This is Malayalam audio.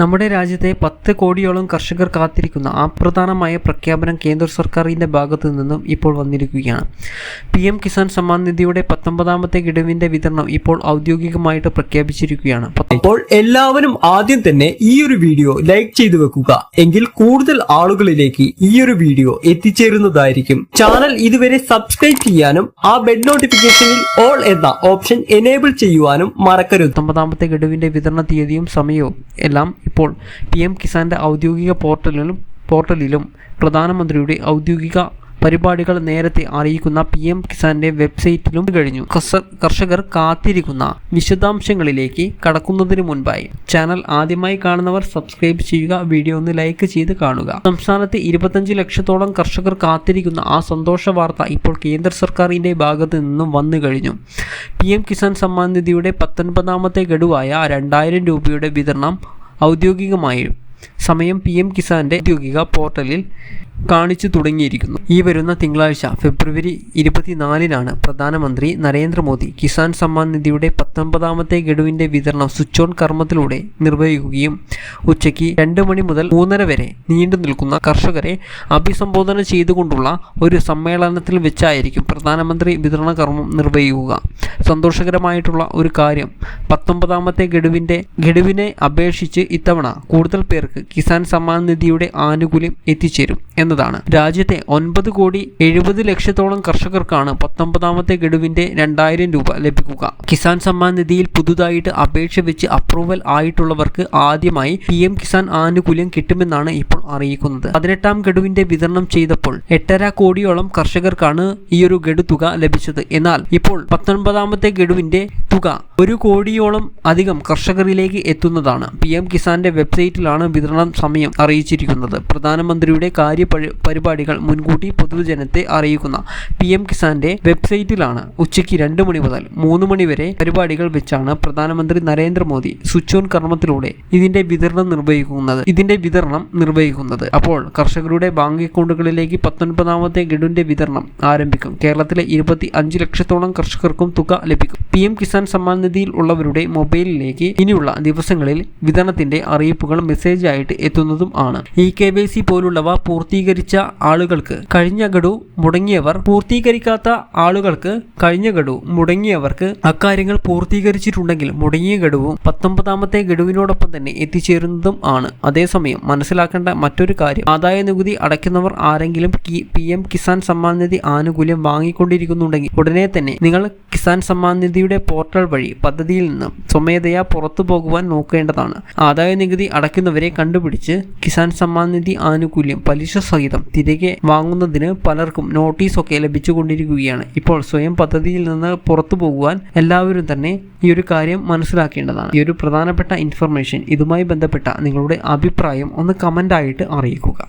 നമ്മുടെ രാജ്യത്തെ പത്ത് കോടിയോളം കർഷകർ കാത്തിരിക്കുന്ന അപ്രധാനമായ പ്രഖ്യാപനം കേന്ദ്ര സർക്കാരിന്റെ ഭാഗത്തു നിന്നും ഇപ്പോൾ വന്നിരിക്കുകയാണ്. പി എം കിസാൻ സമ്മാൻ നിധിയുടെ പത്തൊമ്പതാമത്തെ ഗഡുവിന്റെ വിതരണം ഇപ്പോൾ ഔദ്യോഗികമായിട്ട് പ്രഖ്യാപിച്ചിരിക്കുകയാണ്. അപ്പോൾ എല്ലാവരും ആദ്യം തന്നെ ഈ ഒരു വീഡിയോ ലൈക്ക് ചെയ്തു വെക്കുക. എങ്കിൽ കൂടുതൽ ആളുകളിലേക്ക് ഈ ഒരു വീഡിയോ എത്തിച്ചേരുന്നതായിരിക്കും. ചാനൽ ഇതുവരെ സബ്സ്ക്രൈബ് ചെയ്യാനും ആ ബെഡ് നോട്ടിഫിക്കേഷനിൽ ഓൾ എന്ന ഓപ്ഷൻ എനേബിൾ ചെയ്യുവാനും മറക്കരുത്. പത്തൊമ്പതാമത്തെ ഗഡുവിന്റെ വിതരണ തീയതിയും സമയവും എല്ലാം ഇപ്പോൾ പി എം കിസാന്റെ ഔദ്യോഗിക പോർട്ടലിലും പോർട്ടലിലും പ്രധാനമന്ത്രിയുടെ ഔദ്യോഗിക പരിപാടികൾ നേരത്തെ അറിയിക്കുന്ന പി എം കിസാന്റെ വെബ്സൈറ്റിലും കഴിഞ്ഞു. കർഷ- കർഷകർ കാത്തിരിക്കുന്ന വിശദാംശങ്ങളിലേക്ക് കടക്കുന്നതിന് മുൻപായി ചാനൽ ആദ്യമായി കാണുന്നവർ സബ്സ്ക്രൈബ് ചെയ്യുക വീഡിയോ ഒന്ന് ലൈക്ക് ചെയ്ത് കാണുക. സംസ്ഥാനത്തെ ഇരുപത്തഞ്ച് ലക്ഷത്തോളം കർഷകർ കാത്തിരിക്കുന്ന ആ സന്തോഷ വാർത്ത ഇപ്പോൾ കേന്ദ്ര സർക്കാരിന്റെ ഭാഗത്ത് നിന്നും വന്നു കഴിഞ്ഞു. പി എം കിസാൻ സമ്മാൻ നിധിയുടെ പത്തൊൻപതാമത്തെ ഗഡുവായ രണ്ടായിരം രൂപയുടെ വിതരണം ഔദ്യോഗികമായി സമയം പി എം കിസാന്റെ ഔദ്യോഗിക പോർട്ടലിൽ കാണിച്ചു തുടങ്ങിയിരിക്കുന്നു. ഈ വരുന്ന തിങ്കളാഴ്ച ഫെബ്രുവരി ഇരുപത്തിനാലിനാണ് പ്രധാനമന്ത്രി നരേന്ദ്രമോദി കിസാൻ സമ്മാൻ നിധിയുടെ പത്തൊമ്പതാമത്തെ ഗഡുവിന്റെ വിതരണം സ്വിച്ച് ഓൺ കർമ്മത്തിലൂടെ നിർവഹിക്കുകയും ഉച്ചയ്ക്ക് രണ്ട് മണി മുതൽ മൂന്നര വരെ നീണ്ടു നിൽക്കുന്ന കർഷകരെ അഭിസംബോധന ചെയ്തുകൊണ്ടുള്ള ഒരു സമ്മേളനത്തിൽ വെച്ചായിരിക്കും പ്രധാനമന്ത്രി വിതരണ കർമ്മം നിർവഹിക്കുക. സന്തോഷകരമായിട്ടുള്ള ഒരു കാര്യം പത്തൊമ്പതാമത്തെ ഗഡുവിന്റെ ഗഡുവിനെ അപേക്ഷിച്ച് ഇത്തവണ കൂടുതൽ പേർക്ക് കിസാൻ സമ്മാൻ നിധിയുടെ ആനുകൂല്യം എത്തിച്ചേരും എന്നതാണ്. രാജ്യത്തെ ഒൻപത് കോടി എഴുപത് ലക്ഷത്തോളം കർഷകർക്കാണ് പത്തൊമ്പതാമത്തെ ഗഡുവിന്റെ രണ്ടായിരം രൂപ ലഭിക്കുക. കിസാൻ സമ്മാൻ നിധിയിൽ പുതുതായിട്ട് അപേക്ഷ വെച്ച് അപ്രൂവൽ ആയിട്ടുള്ളവർക്ക് ആദ്യമായി പി എം കിസാൻ ആനുകൂല്യം കിട്ടുമെന്നാണ് ഇപ്പോൾ അറിയിക്കുന്നത്. പതിനെട്ടാം ഗഡുവിന്റെ വിതരണം ചെയ്തപ്പോൾ എട്ടര കോടിയോളം കർഷകർക്കാണ് ഈ ഒരു ഗഡു തുക ലഭിച്ചത്. എന്നാൽ ഇപ്പോൾ പത്തൊൻപതാമത്തെ ഗഡുവിന്റെ തുക ഒരു കോടിയോളം അധികം കർഷകരിലേക്ക് എത്തുന്നതാണ്. പി എം കിസാന്റെ വെബ്സൈറ്റിലാണ് വിതരണം സമയം അറിയിച്ചിരിക്കുന്നത്. പ്രധാനമന്ത്രിയുടെ കാര്യ പരിപാടികൾ മുൻകൂട്ടി പൊതുജനത്തെ അറിയിക്കുന്ന പി എം കിസാന്റെ വെബ്സൈറ്റിലാണ് ഉച്ചയ്ക്ക് രണ്ട് മണി മുതൽ മൂന്ന് മണി വരെ പരിപാടികൾ വെച്ചാണ് പ്രധാനമന്ത്രി നരേന്ദ്രമോദി സ്വിച്ച് ഓൺ കർമ്മത്തിലൂടെ ഇതിന്റെ വിതരണം നിർവഹിക്കുന്നത്. ഇതിന്റെ വിതരണം നിർവഹിക്കുന്നത്. അപ്പോൾ കർഷകരുടെ ബാങ്ക് അക്കൗണ്ടുകളിലേക്ക് പത്തൊൻപതാമത്തെ ഗഡുവിന്റെ വിതരണം ആരംഭിക്കും. കേരളത്തിലെ ഇരുപത്തി അഞ്ച് ലക്ഷത്തോളം കർഷകർക്കും തുക ലഭിക്കും. പി എം കിസാൻ സമ്മാൻ നിധിയിൽ ഉള്ളവരുടെ മൊബൈലിലേക്ക് ഇനിയുള്ള ദിവസങ്ങളിൽ വിതരണത്തിന്റെ അറിയിപ്പുകൾ മെസ്സേജ് ആയിട്ട് എത്തുന്നതും ആണ്. ഇ കെ വൈ സി പോലുള്ളവ പൂർത്തീകരിച്ച ആളുകൾക്ക് കഴിഞ്ഞ ഗഡു മുടങ്ങിയവർ പൂർത്തീകരിക്കാത്ത ആളുകൾക്ക് കഴിഞ്ഞ ഗഡു മുടങ്ങിയവർക്ക് അക്കാര്യങ്ങൾ പൂർത്തീകരിച്ചിട്ടുണ്ടെങ്കിൽ മുടങ്ങിയ ഗഡുവും പത്തൊമ്പതാമത്തെ ഗഡുവിനോടൊപ്പം തന്നെ എത്തിച്ചേരുന്നതും ആണ്. അതേസമയം മനസ്സിലാക്കേണ്ട മറ്റൊരു കാര്യം ആദായ നികുതി അടയ്ക്കുന്നവർ ആരെങ്കിലും പി എം കിസാൻ സമ്മാൻ നിധി ആനുകൂല്യം വാങ്ങിക്കൊണ്ടിരിക്കുന്നുണ്ടെങ്കിൽ ഉടനെ തന്നെ നിങ്ങൾ കിസാൻ സമ്മാൻ നിധിയുടെ പോർട്ടൽ വഴി പദ്ധതിയിൽ നിന്ന് സ്വമേധയാ പുറത്തു പോകുവാൻ നോക്കേണ്ടതാണ്. ആദായ നികുതി അടയ്ക്കുന്നവരെ കണ്ടുപിടിച്ച് കിസാൻ സമ്മാൻ നിധി ആനുകൂല്യം പലിശ സഹിതം തിരികെ വാങ്ങുന്നതിന് പലർക്കും നോട്ടീസൊക്കെ ലഭിച്ചുകൊണ്ടിരിക്കുകയാണ്. ഇപ്പോൾ സ്വയം പദ്ധതിയിൽ നിന്ന് പുറത്തു പോകുവാൻ എല്ലാവരും തന്നെ ഈ ഒരു കാര്യം മനസ്സിലാക്കേണ്ടതാണ്. ഈ ഒരു പ്രധാനപ്പെട്ട ഇൻഫർമേഷൻ ഇതുമായി ബന്ധപ്പെട്ട നിങ്ങളുടെ അഭിപ്രായം ഒന്ന് കമന്റായിട്ട് അറിയിക്കുക.